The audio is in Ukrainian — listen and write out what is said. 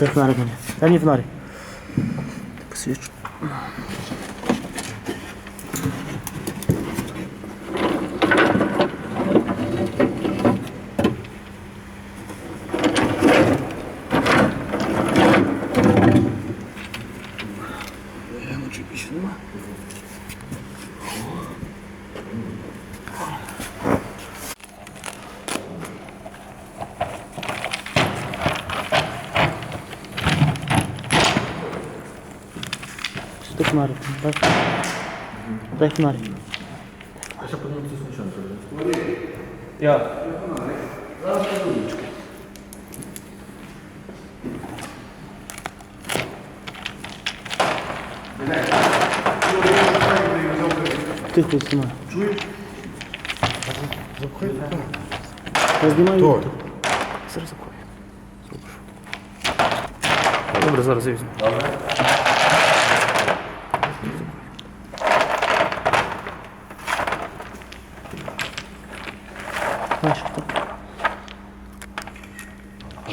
Дай фонарик мені. Дай мені фонарик. Посвічу. Дай фонарик. Дай. Дай фонарик. Я. Тихо знімай. Я знімаю. Хто? Зараз закрою. Добре, зараз я візьму. Знаєш, хто?